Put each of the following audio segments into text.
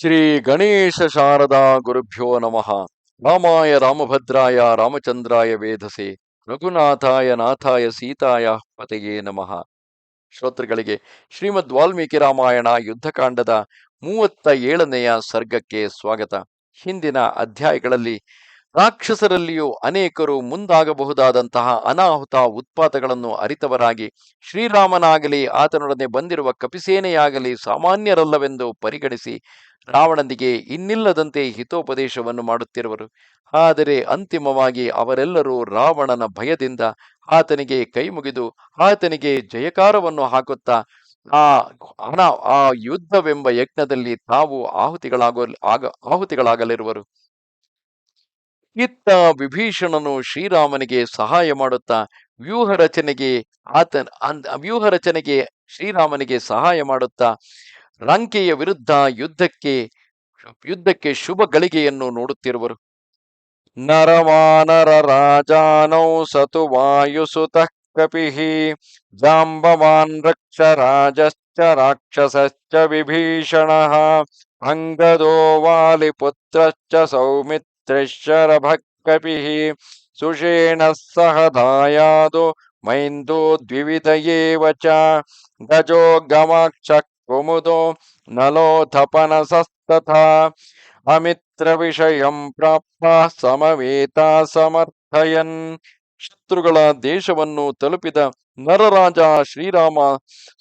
ಶ್ರೀ ಗಣೇಶ ಶಾರದಾ ಗುರುಭ್ಯೋ ನಮಃ. ರಾಮಾಯ ರಾಮಭದ್ರಾಯ ರಾಮಚಂದ್ರಾಯ ವೇಧಸೆ ರಘುನಾಥಾಯ ನಾಥಾಯ ಸೀತಾಯ ಪತೆಯೇ ನಮಃ. ಶ್ರೋತೃಗಳಿಗೆ ಶ್ರೀಮದ್ ವಾಲ್ಮೀಕಿ ರಾಮಾಯಣ ಯುದ್ಧಕಾಂಡದ ಮೂವತ್ತ ಏಳನೆಯ ಸರ್ಗಕ್ಕೆ ಸ್ವಾಗತ. ಹಿಂದಿನ ಅಧ್ಯಾಯಗಳಲ್ಲಿ ರಾಕ್ಷಸರಲ್ಲಿಯೂ ಅನೇಕರು ಮುಂದಾಗಬಹುದಾದಂತಹ ಅನಾಹುತ ಉತ್ಪಾತಗಳನ್ನು ಅರಿತವರಾಗಿ ಶ್ರೀರಾಮನಾಗಲಿ ಆತನೊಡನೆ ಬಂದಿರುವ ಕಪಿಸೇನೆಯಾಗಲಿ ಸಾಮಾನ್ಯರಲ್ಲವೆಂದು ಪರಿಗಣಿಸಿ ರಾವಣನಿಗೆ ಇನ್ನಿಲ್ಲದಂತೆ ಹಿತೋಪದೇಶವನ್ನು ಮಾಡುತ್ತಿರುವರು. ಆದರೆ ಅಂತಿಮವಾಗಿ ಅವರೆಲ್ಲರೂ ರಾವಣನ ಭಯದಿಂದ ಆತನಿಗೆ ಕೈ ಮುಗಿದು ಆತನಿಗೆ ಜಯಕಾರವನ್ನು ಹಾಕುತ್ತಾ ಆ ಹಣ ಆ ಯುದ್ಧವೆಂಬ ಯಜ್ಞದಲ್ಲಿ ತಾವು ಆಹುತಿಗಳಾಗ ಆಹುತಿಗಳಾಗಲಿರುವರು. ಇತ್ತ ವಿಭೀಷಣನು ಶ್ರೀರಾಮನಿಗೆ ಸಹಾಯ ಮಾಡುತ್ತಾ ವ್ಯೂಹ ರಚನೆಗೆ ಅನ್- ವ್ಯೂಹ ರಚನೆಗೆ ಶ್ರೀರಾಮನಿಗೆ ಸಹಾಯ ಮಾಡುತ್ತಾ ಲಂಕೆಯ ವಿರುದ್ಧ ಯುದ್ಧಕ್ಕೆ ಯುದ್ಧಕ್ಕೆ ಶುಭ ಗಳಿಗೆಯನ್ನು ನೋಡುತ್ತಿರುವರು. ನರವಾನರ ರಾಜಾನೌ ಸತು ವಾಯುಸುತ ಕಪಿಹಿ, ಜಾಂಬವಾನ್ ರಕ್ಷ ರಾಜಶ್ಚ ರಾಕ್ಷಸಶ್ಚ ವಿಭೀಷಣಃ, ಅಂಗದೋ ವಾಲಿ ಪುತ್ರಶ್ಚ ಕಪಿಃ ಸುಷೇಣಃ ಸಹ ದಾಯಾದೋ ಮೈಂದೋ ದ್ವಿವಿಧ ಏವ ಚ ಗಜೋ ಗವಾಕ್ಷ ಕುಮುದೋ ನಲೋಥಪನಸಸ್ತಥಾ ಅಮಿತ್ರ ವಿಷಯಂ ಪ್ರಾಪ್ತ ಸಮವೇತ ಸಮರ್ಥಯನ್ ಶತ್ರುಗಳ ದೇಶವನ್ನು ತಲುಪಿದ ನರರಾಜ ಶ್ರೀರಾಮ,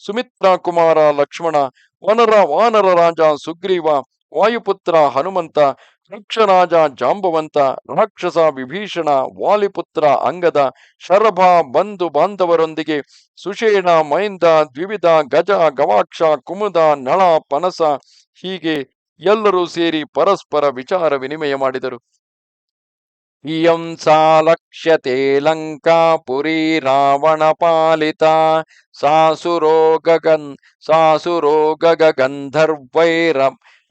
ಸುಮಿತ್ರ ಕುಮಾರ ಲಕ್ಷ್ಮಣ, ವನರ ವಾನರ ರಾಜ ಸುಗ್ರೀವ, ವಾಯುಪುತ್ರ ಹನುಮಂತ ವೃಕ್ಷರಾಜ ಜಾಂಬವಂತ, ರಾಕ್ಷಸ ವಿಭೀಷಣ, ವಾಲಿಪುತ್ರ ಅಂಗದ, ಶರಭ ಬಂಧು ಬಾಂಧವರೊಂದಿಗೆ ಸುಷೇಣ, ಮೈಂದ, ದ್ವಿವಿಧ, ಗಜ, ಗವಾಕ್ಷ, ಕುಮುದ, ನಳ, ಪನಸ ಹೀಗೆ ಎಲ್ಲರೂ ಸೇರಿ ಪರಸ್ಪರ ವಿಚಾರ ವಿನಿಮಯ ಮಾಡಿದರು. ಇಯಂ ಸಾ ಲಕ್ಷ್ಯತೆ ಲಂಕಾ ಪುರಿ ರಾವಣ ಪಾಲಿತ, ಸಾಸುರೋ ಗಗನ್, ಸಾಸುರೋ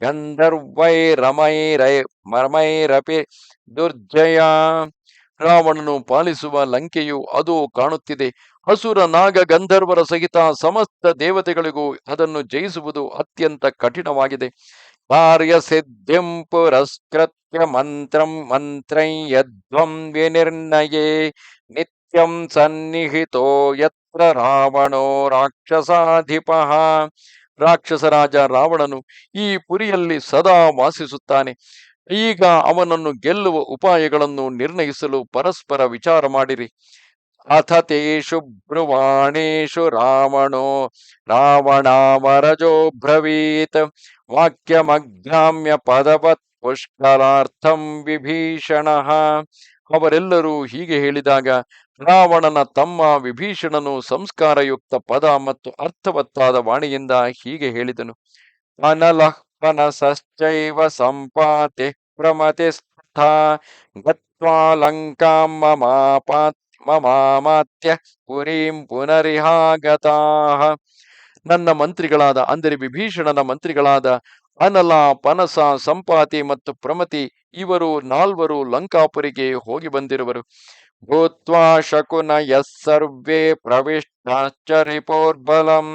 ಗಂಧರ್ವೈರಮೈರೈ, ಮರಮೈರಪಿ ದುರ್ಜಯ. ರಾವಣನು ಪಾಲಿಸುವ ಲಂಕೆಯು ಅದು ಕಾಣುತ್ತಿದೆ. ಹಸುರ ನಾಗ, ಗಂಧರ್ವರ ಸಹಿತ ಸಮಸ್ತ ದೇವತೆಗಳಿಗೂ ಅದನ್ನು ಜಯಿಸುವುದು ಅತ್ಯಂತ ಕಠಿಣವಾಗಿದೆ. ಕಾರ್ಯ ಸಿದ್ಧಿಂ ಪುರಸ್ಕೃತ್ಯ ಮಂತ್ರಂ ಮಂತ್ರೈ ಯದ್ವಂ ವಿನಿರ್ಣಯೇ. ನಿತ್ಯಂ ಸನ್ನಿಹಿತೋ ಯತ್ರ ರಾವಣೋ ರಾಕ್ಷಸಾಧಿಪಃ. ರಾಕ್ಷಸರಾಜ ರಾವಣನು ಈ ಪುರಿಯಲ್ಲಿ ಸದಾ ವಾಸಿಸುತ್ತಾನೆ. ಈಗ ಅವನನ್ನು ಗೆಲ್ಲುವ ಉಪಾಯಗಳನ್ನು ನಿರ್ಣಯಿಸಲು ಪರಸ್ಪರ ವಿಚಾರ ಮಾಡಿರಿ. ಅಥ ತೇಷು ಬ್ರುವಾಣೇಷು ರಾವಣೋ ರಾವಣಾವರಜೋ ಬ್ರವೀತ್. ವಾಕ್ಯಮಗ್ರಾಮ್ಯ ಪದವತ್ ಪುಷ್ಕರಾರ್ಥಂ ವಿಭೀಷಣ. ಅವರೆಲ್ಲರೂ ಹೀಗೆ ಹೇಳಿದಾಗ, ರಾವಣನ ತಮ್ಮ ವಿಭೀಷಣನು ಸಂಸ್ಕಾರಯುಕ್ತ ಪದ ಮತ್ತು ಅರ್ಥವತ್ತಾದ ವಾಣಿಯಿಂದ ಹೀಗೆ ಹೇಳಿದನು. ಅನಲಹ್ಪನಸಶ್ಚೈವ ಸಂಪಾತಿ ಪ್ರಮತಿ ಸ್ಥಾ ಪುರೀಂ ಪುನರಿಹಾಗತಾ. ನನ್ನ ಮಂತ್ರಿಗಳಾದ, ಅಂದರೆ ವಿಭೀಷಣನ ಮಂತ್ರಿಗಳಾದ ಅನಲ, ಪನಸ, ಸಂಪಾತಿ ಮತ್ತು ಪ್ರಮತಿ ಇವರು ನಾಲ್ವರು ಲಂಕಾಪುರಿಗೆ ಹೋಗಿ ಬಂದಿರುವರು. ಭೂತ್ವಾ ಶಕುನ ಯಸ್ಸರ್ವೇ ಪ್ರವಿಷ್ಟಾಶ್ಚರಿಪೋರ್ಬಲಂ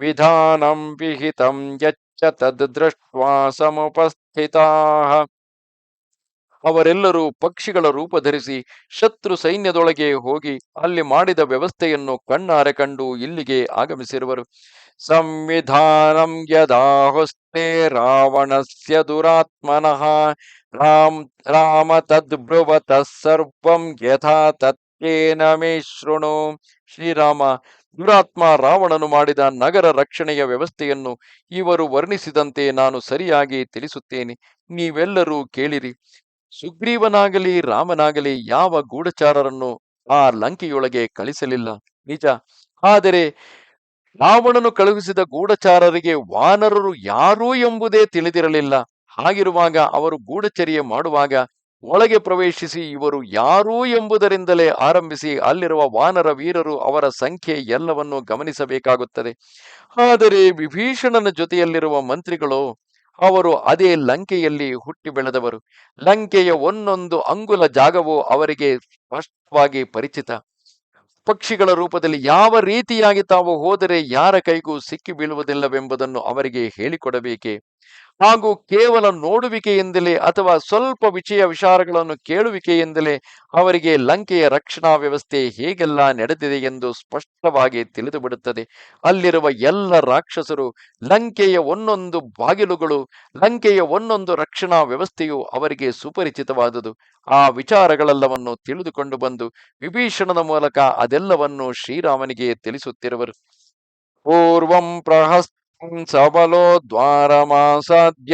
ವಿಧಾನಂ ವಿಹಿತಂ ಯಚ್ಚ ತದ್ ದೃಷ್ಟ್ವಾ ಸಮುಪಸ್ಥಿತಾಃ. ಅವರೆಲ್ಲರೂ ಪಕ್ಷಿಗಳ ರೂಪ ಧರಿಸಿ ಶತ್ರು ಸೈನ್ಯದೊಳಗೆ ಹೋಗಿ ಅಲ್ಲಿ ಮಾಡಿದ ವ್ಯವಸ್ಥೆಯನ್ನು ಕಣ್ಣಾರೆ ಕಂಡು ಇಲ್ಲಿಗೆ ಆಗಮಿಸಿರುವರು. ಸಂವಿಧಾನಂ ಯದಾಹುಸ್ತೆ ರಾವಣಸ್ಯ ದುರಾತ್ಮನಃ ರಾಮ್ ರಾಮ ತದ್ಬ್ರುವತಃ ಸರ್ವಂ ಯಥಾ ತತ್ಯೇನ ಮೇ ಶೃಣು ಶ್ರೀರಾಮ ದುರಾತ್ಮ ರಾವಣನು ಮಾಡಿದ ನಗರ ರಕ್ಷಣೆಯ ವ್ಯವಸ್ಥೆಯನ್ನು ಇವರು ವರ್ಣಿಸಿದಂತೆ ನಾನು ಸರಿಯಾಗಿ ತಿಳಿಸುತ್ತೇನೆ। ನೀವೆಲ್ಲರೂ ಕೇಳಿರಿ, ಸುಗ್ರೀವನಾಗಲಿ ರಾಮನಾಗಲಿ ಯಾವ ಗೂಢಚಾರರನ್ನು ಆ ಲಂಕೆಯೊಳಗೆ ಕಳಿಸಲಿಲ್ಲ। ನಿಜ, ಆದರೆ ರಾವಣನು ಕಳುಹಿಸಿದ ಗೂಢಚಾರರಿಗೆ ವಾನರರು ಯಾರು ಎಂಬುದೇ ತಿಳಿದಿರಲಿಲ್ಲ. ಹಾಗಿರುವಾಗ ಅವರು ಗೂಢಚರ್ಯೆ ಮಾಡುವಾಗ ಒಳಗೆ ಪ್ರವೇಶಿಸಿ ಇವರು ಯಾರು ಎಂಬುದರಿಂದಲೇ ಆರಂಭಿಸಿ ಅಲ್ಲಿರುವ ವಾನರ ವೀರರು ಅವರ ಸಂಖ್ಯೆ ಎಲ್ಲವನ್ನು ಗಮನಿಸಬೇಕಾಗುತ್ತದೆ. ಆದರೆ ವಿಭೀಷಣನ ಜೊತೆಯಲ್ಲಿರುವ ಮಂತ್ರಿಗಳು ಅವರು ಅದೇ ಲಂಕೆಯಲ್ಲಿ ಹುಟ್ಟಿ ಬೆಳೆದವರು. ಲಂಕೆಯ ಒಂದೊಂದು ಅಂಗುಲ ಜಾಗವು ಅವರಿಗೆ ಸ್ಪಷ್ಟವಾಗಿ ಪರಿಚಿತ. ಪಕ್ಷಿಗಳ ರೂಪದಲ್ಲಿ ಯಾವ ರೀತಿಯಾಗಿ ತಾವು ಹೋದರೆ ಯಾರ ಕೈಗೂ ಸಿಕ್ಕಿ ಬೀಳುವುದಿಲ್ಲವೆಂಬುದನ್ನು ಅವರಿಗೆ ಹೇಳಿಕೊಡಬೇಕೆ? ಹಾಗೂ ಕೇವಲ ನೋಡುವಿಕೆಯಿಂದಲೇ ಅಥವಾ ಸ್ವಲ್ಪ ವಿಷಯ ವಿಚಾರಗಳನ್ನು ಕೇಳುವಿಕೆಯಿಂದಲೇ ಅವರಿಗೆ ಲಂಕೆಯ ರಕ್ಷಣಾ ವ್ಯವಸ್ಥೆ ಹೇಗೆಲ್ಲ ನಡೆದಿದೆ ಎಂದು ಸ್ಪಷ್ಟವಾಗಿ ತಿಳಿದುಬಿಡುತ್ತದೆ. ಅಲ್ಲಿರುವ ಎಲ್ಲ ರಾಕ್ಷಸರು, ಲಂಕೆಯ ಒಂದೊಂದು ಬಾಗಿಲುಗಳು, ಲಂಕೆಯ ಒಂದೊಂದು ರಕ್ಷಣಾ ವ್ಯವಸ್ಥೆಯು ಅವರಿಗೆ ಸುಪರಿಚಿತವಾದುದು. ಆ ವಿಚಾರಗಳೆಲ್ಲವನ್ನು ತಿಳಿದುಕೊಂಡು ಬಂದು ವಿಭೀಷಣನ ಮೂಲಕ ಅದೆಲ್ಲವನ್ನು ಶ್ರೀರಾಮನಿಗೆ ತಿಳಿಸುತ್ತಿರುವರು. ಪೂರ್ವಂ ಪ್ರಹಸ್ತ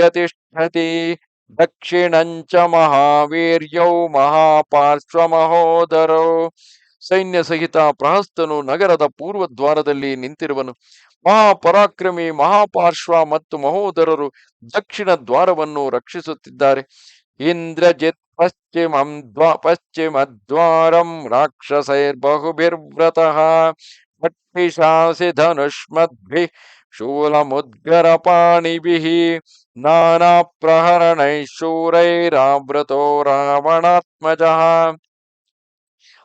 ತಿಷ್ಠತಿ ದಕ್ಷಿಣಂಚ ಮಹಾವೀರ್ಯೌ ಮಹಾಪಾರ್ಶ್ವಮಹೋದರೋ ಸೈನ್ಯ ಸಹಿತ ಪ್ರಹಸ್ತನು ನಗರದ ಪೂರ್ವ ದ್ವಾರದಲ್ಲಿ ನಿಂತಿರುವನು। ಮಹಾಪರಾಕ್ರಮಿ, ಮಹಾಪಾರ್ಶ್ವ ಮತ್ತು ಮಹೋದರರು ದಕ್ಷಿಣ ದ್ವಾರವನ್ನು ರಕ್ಷಿಸುತ್ತಿದ್ದಾರೆ। ಇಂದ್ರಜಿತ್ ಪಶ್ಚಿಮಂ ಪಶ್ಚಿಮ ದ್ವಾರಂ ರಾಕ್ಷಸೈರ್ಬಹುಭಿರ್ವ್ರತಃ। ಪಟ್ಟಿಶಾಸಿ ಧನುಷ್ಮದ್ಭಿ ನಾನಾ ಪ್ರಹರಣೈ ಶೂರೈರಾವೃತೋ ರಾವಣಾತ್ಮಜಃ.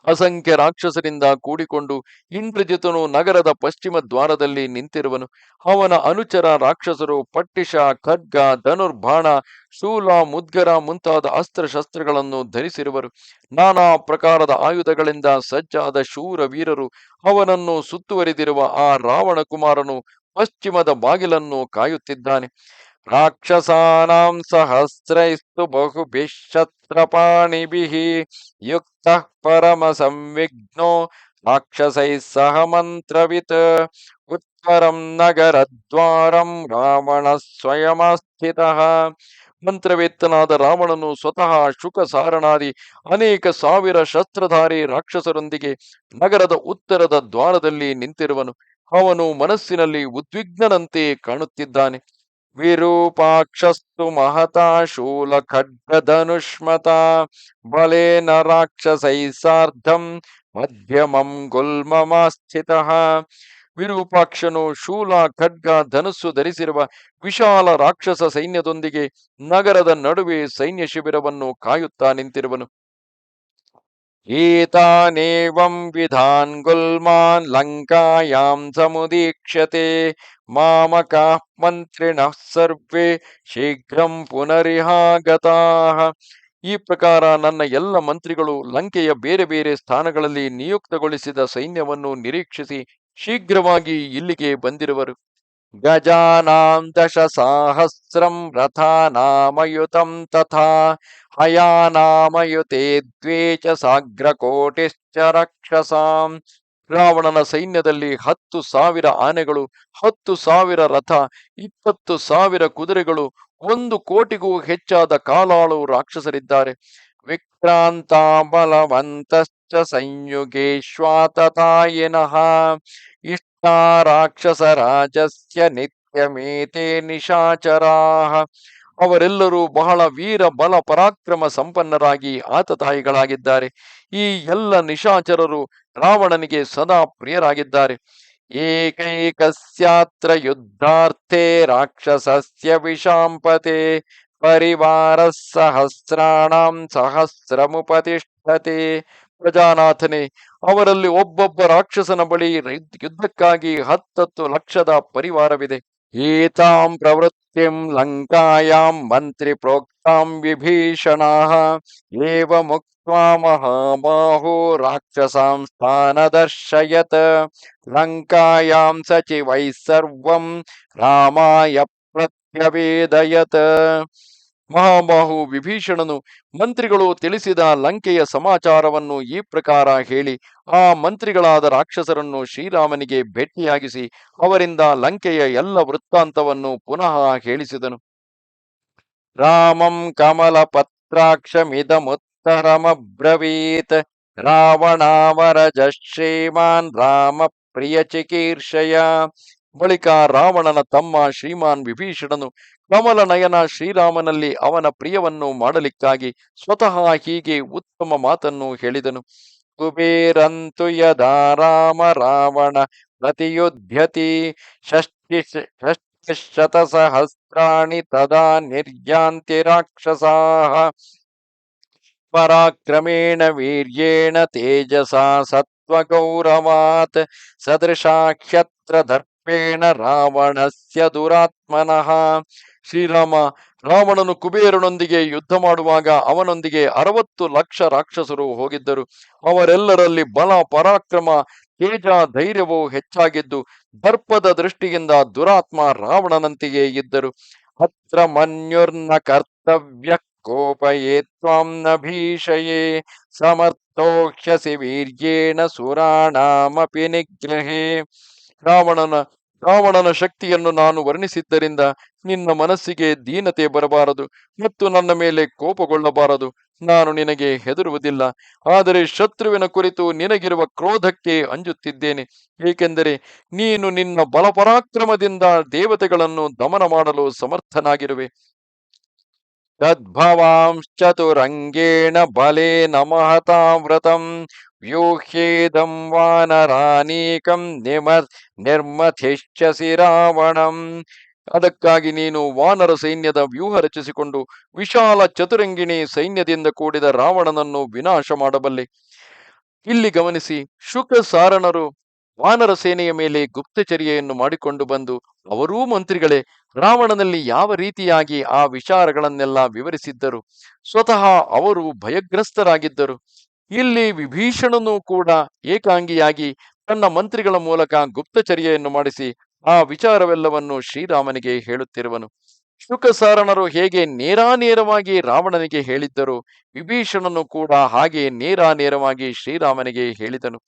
ಅಸಂಖ್ಯ ರಾಕ್ಷಸರಿಂದ ಕೂಡಿಕೊಂಡು ಇಂದ್ರಜಿತನು ನಗರದ ಪಶ್ಚಿಮ ದ್ವಾರದಲ್ಲಿ ನಿಂತಿರುವನು. ಅವನ ಅನುಚರ ರಾಕ್ಷಸರು ಪಟ್ಟಿಷ, ಖಡ್ಗ, ಧನುರ್ಬಾಣ ಶೂಲ ಮುದ್ಗರ ಮುಂತಾದ ಅಸ್ತ್ರಶಸ್ತ್ರಗಳನ್ನು ಧರಿಸಿರುವರು. ನಾನಾ ಪ್ರಕಾರದ ಆಯುಧಗಳಿಂದ ಸಜ್ಜಾದ ಶೂರ ವೀರರು ಅವನನ್ನು ಸುತ್ತುವರಿದಿರುವ ಆ ರಾವಣ ಕುಮಾರನು ಪಶ್ಚಿಮದ ಬಾಗಿಲನ್ನು ಕಾಯುತ್ತಿದ್ದಾನೆ. ರಾಕ್ಷಸಾನಾಂ ಸಹಸ್ರೈಸ್ತು ಬಹು ಯುಕ್ತ ಪರಮ ಸಂವಿಘ್ನೋ ರಾಕ್ಷಸೈ ಸಹ ಮಂತ್ರವಿತ್. ಉತ್ತರಂ ನಗರದ್ವಾರಂ ರಾವಣ ಸ್ವಯಮಾಸ್ಥಿತಃ. ಮಂತ್ರವೇತ್ತನಾದ ರಾವಣನು ಸ್ವತಃ ಶುಕ ಸಾರಣಾದಿ ಅನೇಕ ಸಾವಿರ ಶಸ್ತ್ರಧಾರಿ ರಾಕ್ಷಸರೊಂದಿಗೆ ನಗರದ ಉತ್ತರದ ದ್ವಾರದಲ್ಲಿ ನಿಂತಿರುವನು. ಅವನು ಮನಸ್ಸಿನಲ್ಲಿ ಉದ್ವಿಗ್ನನಂತೆ ಕಾಣುತ್ತಿದ್ದಾನೆ. ವಿರೂಪಾಕ್ಷಸ್ತು ಮಹತಾ ಶೂಲ ಖಡ್ಗಧನುಷ್ಮತ ಬಲೇನ ರಾಕ್ಷಸೈ ಸಾರ್ಧಂ ಮಧ್ಯಮಂ ಗುಲ್ಮಮಾಸ್ಥಿತ. ವಿರೂಪಾಕ್ಷನು ಶೂಲ ಖಡ್ಗ ಧನುಸ್ಸು ಧರಿಸಿರುವ ವಿಶಾಲ ರಾಕ್ಷಸ ಸೈನ್ಯದೊಂದಿಗೆ ನಗರದ ನಡುವೆ ಸೈನ್ಯ ಶಿಬಿರವನ್ನು ಕಾಯುತ್ತಾ ನಿಂತಿರುವನು. ಏತಾನೇವಂ ವಿಧಾನ್ ಗುಲ್ಮಾನ್ ಲಂಕಾಯಾಂ ಸಮುದೀಕ್ಷತೆ ಮಾಮಕ ಮಂತ್ರಿಣಃ ಸರ್ವೇ ಶೀಘ್ರಂ ಪುನರಿಹಾಗತಾಹ ಈ ಪ್ರಕಾರ ನನ್ನ ಎಲ್ಲ ಮಂತ್ರಿಗಳು ಲಂಕೆಯ ಬೇರೆ ಬೇರೆ ಸ್ಥಾನಗಳಲ್ಲಿ ನಿಯುಕ್ತಗೊಳಿಸಿದ ಸೈನ್ಯವನ್ನು ನಿರೀಕ್ಷಿಸಿ ಶೀಘ್ರವಾಗಿ ಇಲ್ಲಿಗೆ ಬಂದಿರುವರು. ಗಜಾನಾಂ ದಶ ಸಾಹಸ್ರಂ ರಥಾನಾಮಯುತಂ ತಥಾ ಹಯಾನಾಮಯುತೆ ದ್ವೇಚ ಚ ಸಾಗ್ರಕೋಟಿಶ್ಚ ರಕ್ಷಸಾಂ ರಾವಣನ ಸೈನ್ಯದಲ್ಲಿ ಹತ್ತು ಸಾವಿರ ಆನೆಗಳು, ಹತ್ತು ಸಾವಿರ ರಥ, ಇಪ್ಪತ್ತು ಸಾವಿರ ಕುದುರೆಗಳು, ಒಂದು ಕೋಟಿಗೂ ಹೆಚ್ಚಾದ ಕಾಲಾಳು ರಾಕ್ಷಸರಿದ್ದಾರೆ. ವಿಕ್ರಾಂತ ಬಲವಂತಶ್ಚ ಸಂಯುಗೇಶ್ವಾತತಾಯಿನಃ ರಾಕ್ಷಸ ರಾಜಸ್ಯ ನಿತ್ಯಮೇತೆ ನಿಶಾಚರಾಹ ಅವರೆಲ್ಲರೂ ಬಹಳ ವೀರ ಬಲ ಪರಾಕ್ರಮ ಸಂಪನ್ನರಾಗಿ ಆತತಾಯಿಗಳಾಗಿದ್ದಾರೆ. ಈ ಎಲ್ಲ ನಿಶಾಚರರು ರಾವಣನಿಗೆ ಸದಾ ಪ್ರಿಯರಾಗಿದ್ದಾರೆ. ಏಕೈಕಸ್ಯಾತ್ರ ಯುದ್ಧಾರ್ಥೆ ರಾಕ್ಷಸಸ್ಯ ವಿಷಾಂಪತೆ ಪರಿವಾರ ಸಹಸ್ರಾಣಂ ಸಹಸ್ರಮುಪತಿಷ್ಠತೆ ಪ್ರಜಾನಾಥನೇ, ಅವರಲ್ಲಿ ಒಬ್ಬೊಬ್ಬ ರಾಕ್ಷಸನ ಬಳಿ ಯುದ್ಧಕ್ಕಾಗಿ ಹತ್ತತ್ತು ಲಕ್ಷದ ಪರಿವಾರವಿದೆ. ಏತಾಂ ಪ್ರವೃತ್ತಿಂ ಲಂಕಾಯಾಂ ಮಂತ್ರಿ ಪ್ರೋಕ್ತಾಂ ವಿಭೀಷಣ ಏವ ಮುಕ್ತ್ವಾ ಮಹಾಬಾಹೋ ರಾಕ್ಷಸಾಂ ಸ್ಥಾನದರ್ಶಯತ್. ಲಂಕಾಯಾಂ ಸಚಿವೈ ಸರ್ವಂ ರಾಮಾಯ ಪ್ರತ್ಯವೇದಯತ್. ಮಹಾಬಾಹು ವಿಭೀಷಣನು ಮಂತ್ರಿಗಳು ತಿಳಿಸಿದ ಲಂಕೆಯ ಸಮಾಚಾರವನ್ನು ಈ ಪ್ರಕಾರ ಹೇಳಿ, ಆ ಮಂತ್ರಿಗಳಾದ ರಾಕ್ಷಸರನ್ನು ಶ್ರೀರಾಮನಿಗೆ ಭೇಟಿಯಾಗಿಸಿ, ಅವರಿಂದ ಲಂಕೆಯ ಎಲ್ಲ ವೃತ್ತಾಂತವನ್ನು ಪುನಃ ಹೇಳಿಸಿದನು. ರಾಮಂ ಕಮಲ ಪತ್ರಾಕ್ಷಮಿದಮುತ್ತರಮಬ್ರವೀತ್ ರಾವಣಾವರ ಶ್ರೀಮಾನ್ ರಾಮ ಪ್ರಿಯ ಚಿಕೀರ್ಷಯ ಬಳಿಕ ರಾವಣನ ತಮ್ಮ ಶ್ರೀಮಾನ್ ವಿಭೀಷಣನು ಕಮಲ ನಯನ ಶ್ರೀರಾಮನಲ್ಲಿ ಅವನ ಪ್ರಿಯವನ್ನು ಮಾಡಲಿಕ್ಕಾಗಿ ಸ್ವತಃ ಹೀಗೆ ಉತ್ತಮ ಮಾತನ್ನು ಹೇಳಿದನು. ಕುಬೇರಂತು ಯದಾ ರಾಮ ರಾವಣ ಪ್ರತಿಯುಧ್ಯತಿ ಷಷ್ಟಿ ಷಷ್ಟಿಶತಸಹಸ್ರಾಣಿ ತದಾ ನಿರ್ಯಾಂತಿ ರಾಕ್ಷಸಾಹ ಪರಾಕ್ರಮೇಣ ವೀರ್ಯೇಣ ತೇಜಸಾ ಸತ್ವಗೌರವಾತ್ ಸದೃಶಾಖ್ಯತ್ರ ದರ್ಪೇಣ ರಾವಣಸ್ಯ ದುರಾತ್ಮನಃ. ಶ್ರೀರಾಮ ರಾವಣನು ಕುಬೇರನೊಂದಿಗೆ ಯುದ್ಧ ಮಾಡುವಾಗ ಅವನೊಂದಿಗೆ ಅರವತ್ತು ಲಕ್ಷ ರಾಕ್ಷಸರು ಹೋಗಿದ್ದರು. ಅವರೆಲ್ಲರಲ್ಲಿ ಬಲ, ಪರಾಕ್ರಮ, ತೇಜ, ಧೈರ್ಯವು ಹೆಚ್ಚಾಗಿದ್ದು ದರ್ಪದ ದೃಷ್ಟಿಯಿಂದ ದುರಾತ್ಮ ರಾವಣನಂತೆಯೇ ಇದ್ದರು. ಅತ್ರ ಮನ್ಯುರ್ನ ಕರ್ತವ್ಯ ಕೋಪಯೇ ತ್ವಾಂನ ಭೀಷಯೇ ಸಮರ್ಥೋಕ್ಷಸಿ ವೀರ್ಯೇಣ ಸುರಾಣಾಮಪಿ ನಿಗ್ರಹೇ. ರಾವಣನ ರಾವಣನ ಶಕ್ತಿಯನ್ನು ನಾನು ವರ್ಣಿಸಿದ್ದರಿಂದ ನಿನ್ನ ಮನಸ್ಸಿಗೆ ದೀನತೆ ಬರಬಾರದು ಮತ್ತು ನನ್ನ ಮೇಲೆ ಕೋಪಗೊಳ್ಳಬಾರದು. ನಾನು ನಿನಗೆ ಹೆದರುವುದಿಲ್ಲ. ಆದರೆ ಶತ್ರುವಿನ ಕುರಿತು ನಿನಗಿರುವ ಕ್ರೋಧಕ್ಕೆ ಅಂಜುತ್ತಿದ್ದೇನೆ. ಏಕೆಂದರೆ ನೀನು ನಿನ್ನ ಬಲಪರಾಕ್ರಮದಿಂದ ದೇವತೆಗಳನ್ನು ದಮನ ಮಾಡಲು ಸಮರ್ಥನಾಗಿರುವೆ. ತದ್ಭವಾಂಶ್ಚತುರಂಗೇಣ ಬಲೇನ ಮಹತಾವ್ರತಂ ವ್ಯೂಹ್ಯೇದಂ ವಾನರಾನೀಕಂ ನಿಮ ನಿರ್ಮಥಿಶ್ಚಸಿ ರಾವಣಂ ಅದಕ್ಕಾಗಿ ನೀನು ವಾನರ ಸೈನ್ಯದ ವ್ಯೂಹ ರಚಿಸಿಕೊಂಡು ವಿಶಾಲ ಚತುರಂಗಿಣಿ ಸೈನ್ಯದಿಂದ ಕೂಡಿದ ರಾವಣನನ್ನು ವಿನಾಶ ಮಾಡಬಲ್ಲೆ. ಇಲ್ಲಿ ಗಮನಿಸಿ ಶುಕ ಸಾರಣರು ವಾನರ ಸೇನೆಯ ಮೇಲೆ ಗುಪ್ತಚರ್ಯೆಯನ್ನು ಮಾಡಿಕೊಂಡು ಬಂದು, ಅವರೂ ಮಂತ್ರಿಗಳೇ, ರಾವಣನಲ್ಲಿ ಯಾವ ರೀತಿಯಾಗಿ ಆ ವಿಚಾರಗಳನ್ನೆಲ್ಲ ವಿವರಿಸಿದ್ದರು? ಸ್ವತಃ ಅವರು ಭಯಗ್ರಸ್ತರಾಗಿದ್ದರು. ಇಲ್ಲಿ ವಿಭೀಷಣನು ಕೂಡ ಏಕಾಂಗಿಯಾಗಿ ತನ್ನ ಮಂತ್ರಿಗಳ ಮೂಲಕ ಗುಪ್ತಚರ್ಯೆಯನ್ನು ಮಾಡಿಸಿ ಆ ವಿಚಾರವೆಲ್ಲವನ್ನು ಶ್ರೀರಾಮನಿಗೆ ಹೇಳುತ್ತಿರುವನು. ಶುಕಸಾರಣರು ಹೇಗೆ ನೇರಾನೇರವಾಗಿ ರಾವಣನಿಗೆ ಹೇಳಿದ್ದರು, ವಿಭೀಷಣನು ಕೂಡ ಹಾಗೆ ನೇರಾನೇರವಾಗಿ ಶ್ರೀರಾಮನಿಗೆ ಹೇಳಿದನು.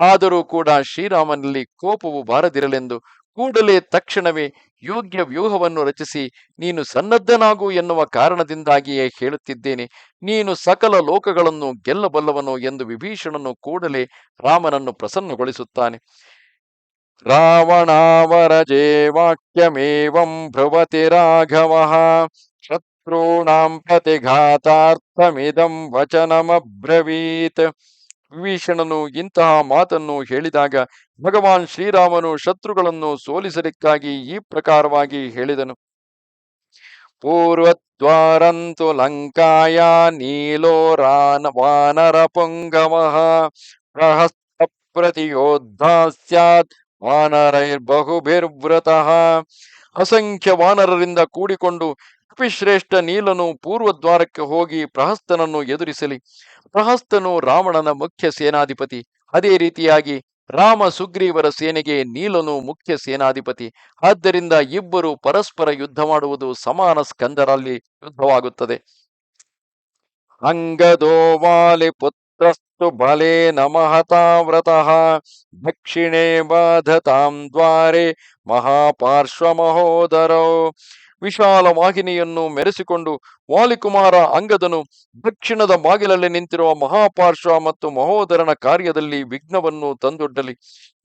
ಆದರೂ ಕೂಡ ಶ್ರೀರಾಮನಲ್ಲಿ ಕೋಪವು ಬಾರದಿರಲೆಂದು ಕೂಡಲೇ ತಕ್ಷಣವೇ ಯೋಗ್ಯ ವ್ಯೂಹವನ್ನು ರಚಿಸಿ, ನೀನು ಸನ್ನದ್ಧನಾಗು ಎನ್ನುವ ಕಾರಣದಿಂದಾಗಿಯೇ ಹೇಳುತ್ತಿದ್ದೇನೆ. ನೀನು ಸಕಲ ಲೋಕಗಳನ್ನು ಗೆಲ್ಲಬಲ್ಲವನು ಎಂದು ವಿಭೀಷಣನು ಕೂಡಲೇ ರಾಮನನ್ನು ಪ್ರಸನ್ನಗೊಳಿಸುತ್ತಾನೆ. ರಾವಣಾವರಜೇ ವಾಕ್ಯಮೇವಂ ಭ್ರವತಿ ರಾಘವ ಶತ್ರುಣಾಂ ಪ್ರತಿಘಾತಾರ್ಥಮಿದಂ ವಚನಮಬ್ರವೀತ್ ವಿಭೀಷಣನು ಇಂತಹ ಮಾತನ್ನು ಹೇಳಿದಾಗ ಭಗವಾನ್ ಶ್ರೀರಾಮನು ಶತ್ರುಗಳನ್ನು ಸೋಲಿಸಲಿಕ್ಕಾಗಿ ಈ ಪ್ರಕಾರವಾಗಿ ಹೇಳಿದನು. ಪೂರ್ವದ್ವಾರಂತು ಲಂಕಾಯ ನೀಲೋ ರಾನ ವಾನರ ಪುಂಗಮಃ ಪ್ರಹಸ್ತ ಪ್ರತಿಯೋದ್ಧ ಸ್ಯಾತ್ ವಾನರೈರ್ಬಹುಭಿರ್ವೃತಃ. ಅಸಂಖ್ಯ ವಾನರರಿಂದ ಕೂಡಿಕೊಂಡು ಕಪಿಶ್ರೇಷ್ಠ ನೀಲನು ಪೂರ್ವದ್ವಾರಕ್ಕೆ ಹೋಗಿ ಪ್ರಹಸ್ತನನ್ನು ಎದುರಿಸಲಿ. ಪ್ರಹಸ್ತನು ರಾವಣನ ಮುಖ್ಯ ಸೇನಾಧಿಪತಿ. ಅದೇ ರೀತಿಯಾಗಿ ರಾಮ ಸುಗ್ರೀವರ ಸೇನೆಗೆ ನೀಲನು ಮುಖ್ಯ ಸೇನಾಧಿಪತಿ. ಆದ್ದರಿಂದ ಇಬ್ಬರು ಪರಸ್ಪರ ಯುದ್ಧ ಮಾಡುವುದು ಸಮಾನ ಸ್ಕಂದರಲ್ಲಿ ಯುದ್ಧವಾಗುತ್ತದೆ. ಅಂಗದೋ ವಾಲಿ ಪುತ್ರಸ್ತು ಬಲೆ ನಮಹತಾವ್ರತಃ ದಕ್ಷಿಣೇ ಬಾಧತಾಂ ದ್ವಾರೆ ಮಹಾಪಾರ್ಶ್ವ ಮಹೋದರೋ. ವಿಶಾಲ ವಾಹಿನಿಯನ್ನು ಮೆರೆಸಿಕೊಂಡು ವಾಲಿಕುಮಾರ ಅಂಗದನು ದಕ್ಷಿಣದ ಬಾಗಿಲಲ್ಲಿ ನಿಂತಿರುವ ಮಹಾಪಾರ್ಶ್ವ ಮತ್ತು ಮಹೋದರನ ಕಾರ್ಯದಲ್ಲಿ ವಿಘ್ನವನ್ನು ತಂದೊಡ್ಡಲಿ.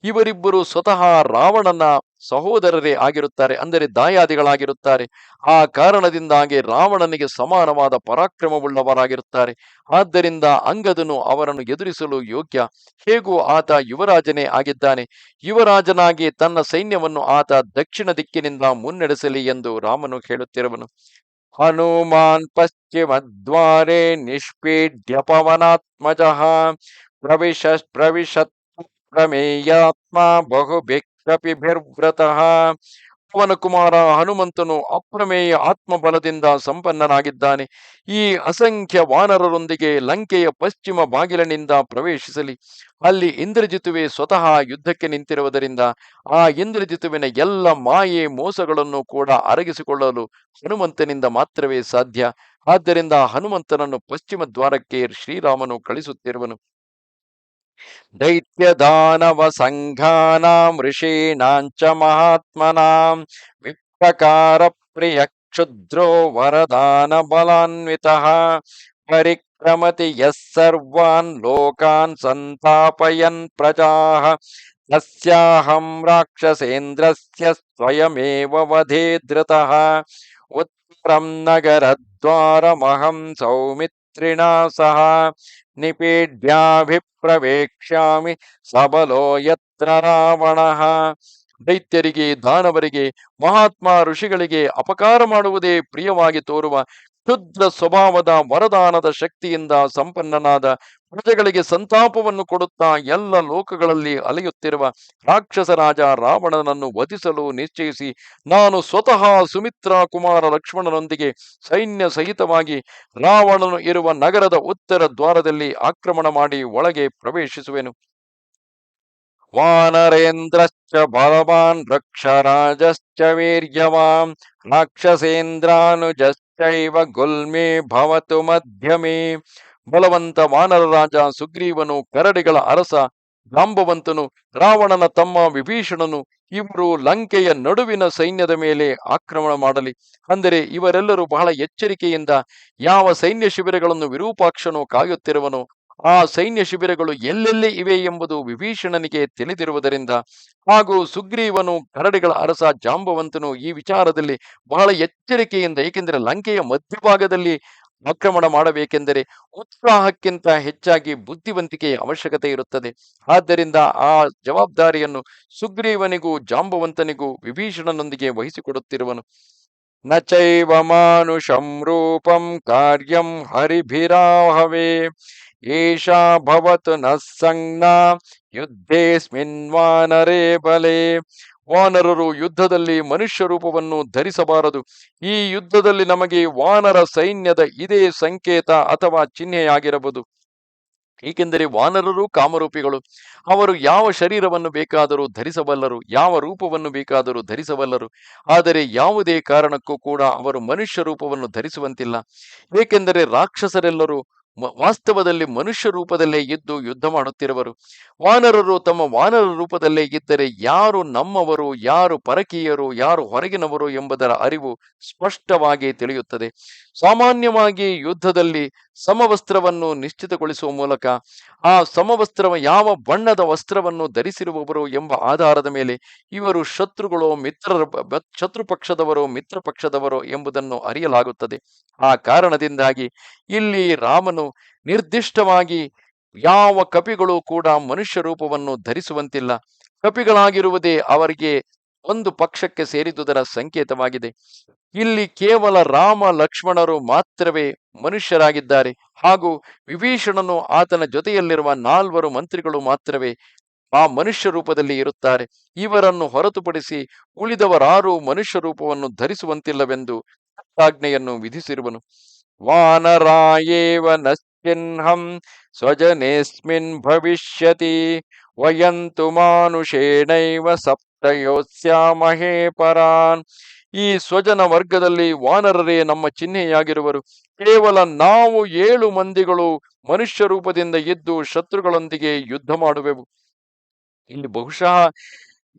ಇವರಿಬ್ಬರು ಸ್ವತಃ ರಾವಣನ ಸಹೋದರರೇ ಆಗಿರುತ್ತಾರೆ, ಅಂದರೆ ದಾಯಾದಿಗಳಾಗಿರುತ್ತಾರೆ. ಆ ಕಾರಣದಿಂದಾಗಿ ರಾವಣನಿಗೆ ಸಮಾನವಾದ ಪರಾಕ್ರಮವುಳ್ಳವರಾಗಿರುತ್ತಾರೆ. ಆದ್ದರಿಂದ ಅಂಗದನು ಅವರನ್ನು ಎದುರಿಸಲು ಯೋಗ್ಯ. ಹೇಗೂ ಆತ ಯುವರಾಜನೇ ಆಗಿದ್ದಾನೆ. ಯುವರಾಜನಾಗಿ ತನ್ನ ಸೈನ್ಯವನ್ನು ಆತ ದಕ್ಷಿಣ ದಿಕ್ಕಿನಿಂದ ಮುನ್ನಡೆಸಲಿ ಎಂದು ರಾಮನು ಹೇಳುತ್ತಿರುವನು. हनुमान पश्चिम द्वारे निष्पीड्य पवनात्मज प्रवेश प्रवेश प्रमेयात्मा बहुभिः ಪವನ ಕುಮಾರ ಹನುಮಂತನು ಅಪ್ರಮೇಯ ಆತ್ಮಬಲದಿಂದ ಸಂಪನ್ನನಾಗಿದ್ದಾನೆ. ಈ ಅಸಂಖ್ಯ ವಾನರರೊಂದಿಗೆ ಲಂಕೆಯ ಪಶ್ಚಿಮ ಬಾಗಿಲಿನಿಂದ ಪ್ರವೇಶಿಸಲಿ. ಅಲ್ಲಿ ಇಂದ್ರಜಿತುವೆ ಸ್ವತಃ ಯುದ್ಧಕ್ಕೆ ನಿಂತಿರುವುದರಿಂದ ಆ ಇಂದ್ರಜಿತುವಿನ ಎಲ್ಲ ಮಾಯೆ ಮೋಸಗಳನ್ನು ಕೂಡ ಅರಗಿಸಿಕೊಳ್ಳಲು ಹನುಮಂತನಿಂದ ಮಾತ್ರವೇ ಸಾಧ್ಯ. ಆದ್ದರಿಂದ ಹನುಮಂತನನ್ನು ಪಶ್ಚಿಮ ದ್ವಾರಕ್ಕೆ ಶ್ರೀರಾಮನು ಕಳಿಸುತ್ತಿರುವನು. ಸಂಘಾನಾಂ ಋಷೀಣಾಂಚ ಮಹಾತ್ಮನಾಂ ವಿಪ್ರಕಾರ ಪ್ರಿಯ ಕ್ಷುದ್ರೋ ವರದಾನ ಬಲಾನ್ವಿತಃ ಪರಿಕ್ರಮತಿ ಯಸ್ ಸರ್ವಾನ್ ಲೋಕಾನ್ ಸಂತಾಪಯನ್ ಪ್ರಜಾಃ ತಸ್ಯಾಹಂ ರಾಕ್ಷಸೇಂದ್ರಸ್ಯ ಸ್ವಯಮೇವ ವಧೇ ಧೃತಃ ನಿಪೀಡ್ಯಾಭಿಪ್ರವೇಕ್ಷ್ಯಾಮಿ ಸಬಲೋ ಯತ್ರ ರಾವಣಃ. ದೈತ್ಯರಿಗೆ ದಾನವರಿಗೆ ಮಹಾತ್ಮ ಋಷಿಗಳಿಗೆ ಅಪಕಾರ ಮಾಡುವುದೇ ಪ್ರಿಯವಾಗಿ ತೋರುವ ಕ್ಷುದ್ರ ಸ್ವಭಾವದ ವರದಾನದ ಶಕ್ತಿಯಿಂದ ಸಂಪನ್ನನಾದ ಪ್ರಜೆಗಳಿಗೆ ಸಂತಾಪವನ್ನು ಕೊಡುತ್ತಾ ಎಲ್ಲ ಲೋಕಗಳಲ್ಲಿ ಅಲೆಯುತ್ತಿರುವ ರಾಕ್ಷಸ ರಾಜ ರಾವಣನನ್ನು ವಧಿಸಲು ನಿಶ್ಚಯಿಸಿ ನಾನು ಸ್ವತಃ ಸುಮಿತ್ರಾ ಕುಮಾರ ಲಕ್ಷ್ಮಣನೊಂದಿಗೆ ಸೈನ್ಯ ಸಹಿತವಾಗಿ ರಾವಣನು ಇರುವ ನಗರದ ಉತ್ತರ ದ್ವಾರದಲ್ಲಿ ಆಕ್ರಮಣ ಮಾಡಿ ಒಳಗೆ ಪ್ರವೇಶಿಸುವೆನು. ವಾನರೇಂದ್ರಶ್ಚ ಬಲವಾನ್ ರಕ್ಷರಾಜಶ್ಚ ವೀರ್ಯವಾನ್ ರಾಕ್ಷಸೇಂದ್ರಾನುಜಶ್ಚೈವ ಗುಲ್ಮೇ ಭವತು ಮಧ್ಯಮೇ. ಬಲವಂತ ವಾನರ ರಾಜ ಸುಗ್ರೀವನು ಕರಡಿಗಳ ಅರಸ ಜಾಂಬವಂತನು ರಾವಣನ ತಮ್ಮ ವಿಭೀಷಣನು, ಇವರು ಲಂಕೆಯ ನಡುವಿನ ಸೈನ್ಯದ ಮೇಲೆ ಆಕ್ರಮಣ ಮಾಡಲಿ. ಅಂದರೆ ಇವರೆಲ್ಲರೂ ಬಹಳ ಎಚ್ಚರಿಕೆಯಿಂದ ಯಾವ ಸೈನ್ಯ ಶಿಬಿರಗಳನ್ನು ವಿರೂಪಾಕ್ಷನು ಕಾಯುತ್ತಿರುವನು ಆ ಸೈನ್ಯ ಶಿಬಿರಗಳು ಎಲ್ಲೆಲ್ಲಿ ಇವೆ ಎಂಬುದು ವಿಭೀಷಣನಿಗೆ ತಿಳಿದಿರುವುದರಿಂದ ಹಾಗೂ ಸುಗ್ರೀವನು ಕರಡಿಗಳ ಅರಸ ಜಾಂಬವಂತನು ಈ ವಿಚಾರದಲ್ಲಿ ಬಹಳ ಎಚ್ಚರಿಕೆಯಿಂದ, ಏಕೆಂದರೆ ಲಂಕೆಯ ಮಧ್ಯಭಾಗದಲ್ಲಿ ಆಕ್ರಮಣ ಮಾಡಬೇಕೆಂದರೆ ಉತ್ಸಾಹಕ್ಕಿಂತ ಹೆಚ್ಚಾಗಿ ಬುದ್ಧಿವಂತಿಕೆಯ ಅವಶ್ಯಕತೆ ಇರುತ್ತದೆ. ಆದ್ದರಿಂದ ಆ ಜವಾಬ್ದಾರಿಯನ್ನು ಸುಗ್ರೀವನಿಗೂ ಜಾಂಬವಂತನಿಗೂ ವಿಭೀಷಣನೊಂದಿಗೆ ವಹಿಸಿಕೊಡುತ್ತಿರುವನು. ನ ಚೈವ ಮಾನುಷಂ ರೂಪಂ ಕಾರ್ಯಂ ಹರಿಭಿರಾಹವೇ ಏಷಾ ಭವತು ನ ಯುದ್ಧೇಸ್ಮಿನ್ ವಾನರೇ ಬಲೆ ವಾನರರು ಯುದ್ಧದಲ್ಲಿ ಮನುಷ್ಯ ರೂಪವನ್ನು ಧರಿಸಬಾರದು. ಈ ಯುದ್ಧದಲ್ಲಿ ನಮಗೆ ವಾನರ ಸೈನ್ಯದ ಇದೇ ಸಂಕೇತ ಅಥವಾ ಚಿಹ್ನೆಯಾಗಿರಬಹುದು. ಏಕೆಂದರೆ ವಾನರರು ಕಾಮರೂಪಿಗಳು. ಅವರು ಯಾವ ಶರೀರವನ್ನು ಬೇಕಾದರೂ ಧರಿಸಬಲ್ಲರು, ಯಾವ ರೂಪವನ್ನು ಬೇಕಾದರೂ ಧರಿಸಬಲ್ಲರು. ಆದರೆ ಯಾವುದೇ ಕಾರಣಕ್ಕೂ ಕೂಡ ಅವರು ಮನುಷ್ಯ ರೂಪವನ್ನು ಧರಿಸುವಂತಿಲ್ಲ. ಏಕೆಂದರೆ ರಾಕ್ಷಸರೆಲ್ಲರೂ ವಾಸ್ತವದಲ್ಲಿ ಮನುಷ್ಯ ರೂಪದಲ್ಲೇ ಇದ್ದು ಯುದ್ಧ ಮಾಡುತ್ತಿರುವರು. ವಾನರರು ತಮ್ಮ ವಾನರ ರೂಪದಲ್ಲೇ ಇದ್ದರೆ ಯಾರು ನಮ್ಮವರು, ಯಾರು ಪರಕೀಯರು, ಯಾರು ಹೊರಗಿನವರು ಎಂಬುದರ ಅರಿವು ಸ್ಪಷ್ಟವಾಗಿ ತಿಳಿಯುತ್ತದೆ. ಸಾಮಾನ್ಯವಾಗಿ ಯುದ್ಧದಲ್ಲಿ ಸಮವಸ್ತ್ರವನ್ನು ನಿಶ್ಚಿತಗೊಳಿಸುವ ಮೂಲಕ ಆ ಸಮವಸ್ತ್ರ ಯಾವ ಬಣ್ಣದ ವಸ್ತ್ರವನ್ನು ಧರಿಸಿರುವವರು ಎಂಬ ಆಧಾರದ ಮೇಲೆ ಇವರು ಶತ್ರುಗಳು ಮಿತ್ರರ ಶತ್ರು ಪಕ್ಷದವರು ಮಿತ್ರ ಪಕ್ಷದವರು ಎಂಬುದನ್ನು ಅರಿಯಲಾಗುತ್ತದೆ. ಆ ಕಾರಣದಿಂದಾಗಿ ಇಲ್ಲಿ ರಾಮನು ನಿರ್ದಿಷ್ಟವಾಗಿ ಯಾವ ಕಪಿಗಳು ಕೂಡ ಮನುಷ್ಯ ರೂಪವನ್ನು ಧರಿಸುವಂತಿಲ್ಲ. ಕಪಿಗಳಾಗಿರುವುದೇ ಅವರಿಗೆ ಒಂದು ಪಕ್ಷಕ್ಕೆ ಸೇರಿದುದರ ಸಂಕೇತವಾಗಿದೆ. ಇಲ್ಲಿ ಕೇವಲ ರಾಮ ಲಕ್ಷ್ಮಣರು ಮಾತ್ರವೇ ಮನುಷ್ಯರಾಗಿದ್ದಾರೆ. ಹಾಗೂ ವಿಭೀಷಣನು ಆತನ ಜೊತೆಯಲ್ಲಿರುವ ನಾಲ್ವರು ಮಂತ್ರಿಗಳು ಮಾತ್ರವೇ ಆ ಮನುಷ್ಯ ರೂಪದಲ್ಲಿ ಇರುತ್ತಾರೆ. ಇವರನ್ನು ಹೊರತುಪಡಿಸಿ ಉಳಿದವರಾರೂ ಮನುಷ್ಯ ರೂಪವನ್ನು ಧರಿಸುವಂತಿಲ್ಲವೆಂದು ಆಜ್ಞೆಯನ್ನು ವಿಧಿಸಿರುವನು. ವಾನರಾಯೇವ ನಶ್ಚಿಹ್ನಂ ಸ್ವಜನೇಸ್ಮಿನ್ ಭವಿಷ್ಯತಿ ವಯಂತು ಮಾನುಷೇಣೈವ ಸಪ್ತಯೋಸ್ಯಾಮಹೇ ಪರಾನ್ ಈ ಸ್ವಜನ ವರ್ಗದಲ್ಲಿ ವಾನರರೇ ನಮ್ಮ ಚಿಹ್ನೆಯಾಗಿರುವರು. ಕೇವಲ ನಾವು ಏಳು ಮಂದಿಗಳು ಮನುಷ್ಯ ರೂಪದಿಂದ ಇದ್ದು ಶತ್ರುಗಳೊಂದಿಗೆ ಯುದ್ಧ ಮಾಡುವೆವು. ಇಲ್ಲಿ ಬಹುಶಃ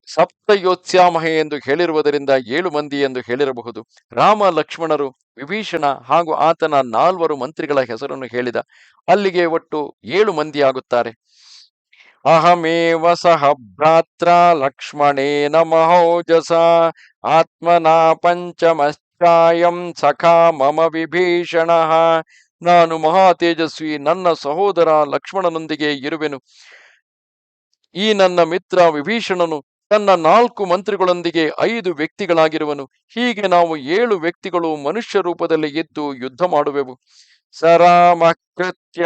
ಸಪ್ತಯೋತ್ಸ್ಯಾಮಹೆ ಎಂದು ಹೇಳಿರುವುದರಿಂದ ಏಳು ಮಂದಿ ಎಂದು ಹೇಳಿರಬಹುದು. ರಾಮ ಲಕ್ಷ್ಮಣರು, ವಿಭೀಷಣ ಹಾಗೂ ಆತನ ನಾಲ್ವರು ಮಂತ್ರಿಗಳ ಹೆಸರನ್ನು ಹೇಳಿದ. ಅಲ್ಲಿಗೆ ಒಟ್ಟು ಏಳು ಮಂದಿ ಆಗುತ್ತಾರೆ. ಅಹಮೇವ ಸಹ ಭ್ರಾತ್ರ ಲಕ್ಷ್ಮಣೇನ ಮಹೋಜಸ ಆತ್ಮನಾ ಪಂಚಮಶ್ಚಾಯಂ ಸಖಾ ಮಮ ವಿಭೀಷಣ ನಾನು ಮಹಾ ತೇಜಸ್ವಿ ನನ್ನ ಸಹೋದರ ಲಕ್ಷ್ಮಣನೊಂದಿಗೆ ಇರುವೆನು। ಈ ನನ್ನ ಮಿತ್ರ ವಿಭೀಷಣನು ತನ್ನ ನಾಲ್ಕು ಮಂತ್ರಿಗಳೊಂದಿಗೆ ಐದು ವ್ಯಕ್ತಿಗಳಾಗಿರುವನು। ಹೀಗೆ ನಾವು ಏಳು ವ್ಯಕ್ತಿಗಳು ಮನುಷ್ಯ ರೂಪದಲ್ಲಿ ಇದ್ದು ಯುದ್ಧ ಮಾಡುವೆವು। ಸರಾಮ ಕೃತ್ಯ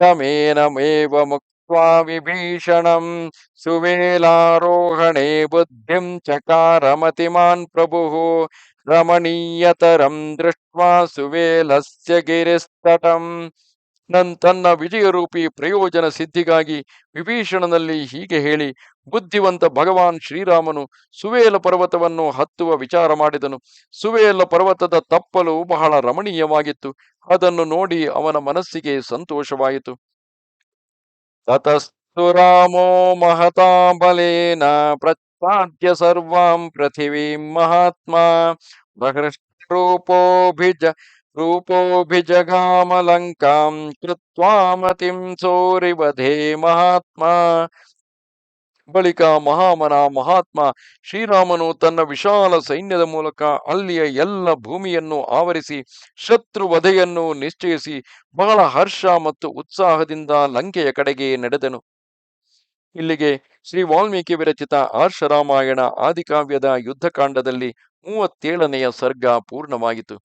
ಸಿದ್ಧ್ಯರ್ಥಮೇನಮೇವ ಮುಕ್ತ್ವಾ ವಿಭೀಷಣಂ ಸುವೇಲಾರೋಹಣೆ ಬುದ್ಧಿಂ ಚಕಾರಮತಿಮಾನ್ ಪ್ರಭು ರಮಣೀಯತರಂ ದೃಷ್ಟ್ವಾ ಸುವೇಲಸ್ಯ ಗಿರಿಸ್ತಟಂ ನನ್ ತನ್ನ ವಿಜಯರೂಪಿ ಪ್ರಯೋಜನ ಸಿದ್ಧಿಗಾಗಿ ವಿಭೀಷಣನಲ್ಲಿ ಹೀಗೆ ಹೇಳಿ, ಬುದ್ಧಿವಂತ ಭಗವಾನ್ ಶ್ರೀರಾಮನು ಸುವೇಲ ಪರ್ವತವನ್ನು ಹತ್ತುವ ವಿಚಾರ ಮಾಡಿದನು. ಸುವೇಲ ಪರ್ವತದ ತಪ್ಪಲು ಬಹಳ ರಮಣೀಯವಾಗಿತ್ತು. ಅದನ್ನು ನೋಡಿ ಅವನ ಮನಸ್ಸಿಗೆ ಸಂತೋಷವಾಯಿತು. ತತಸ್ತು ರಾಮೋ ಮಹತಾಬಲೇನ ಪ್ರತ್ಪಾದ್ಯ ಸರ್ವಾಂ ಪೃಥಿವೀಂ ಮಹಾತ್ಮ ರೂಪೋಭಿಜ ರೂಪೋಭಿಜಗಾಮಲಂಕಾಂ ಕೃತ್ವಾ ಮತಿಂ ಸೋರಿವಧೇ ಮಹಾತ್ಮ ಬಳಿಕ ಮಹಾಮನ ಮಹಾತ್ಮ ಶ್ರೀರಾಮನು ತನ್ನ ವಿಶಾಲ ಸೈನ್ಯದ ಮೂಲಕ ಅಲ್ಲಿಯ ಎಲ್ಲ ಭೂಮಿಯನ್ನು ಆವರಿಸಿ, ಶತ್ರು ವಧೆಯನ್ನು ನಿಶ್ಚಯಿಸಿ, ಬಹಳ ಹರ್ಷ ಮತ್ತು ಉತ್ಸಾಹದಿಂದ ಲಂಕೆಯ ಕಡೆಗೆ ನಡೆದನು. ಇಲ್ಲಿಗೆ ಶ್ರೀ ವಾಲ್ಮೀಕಿ ವಿರಚಿತ ಆರ್ಷರಾಮಾಯಣ ಆದಿಕಾವ್ಯದ ಯುದ್ಧಕಾಂಡದಲ್ಲಿ ಮೂವತ್ತೇಳನೆಯ ಸರ್ಗ ಪೂರ್ಣವಾಯಿತು.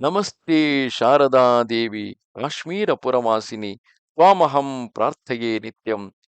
ನಮಸ್ತೆ ಶಾರದಾ ದೇವಿ, ಕಾಶ್ಮೀರ ಪುರವಾಸಿನಿ, ತ್ವಾಮಹಂ ಪ್ರಾರ್ಥೆಯೇ ನಿತ್ಯಂ.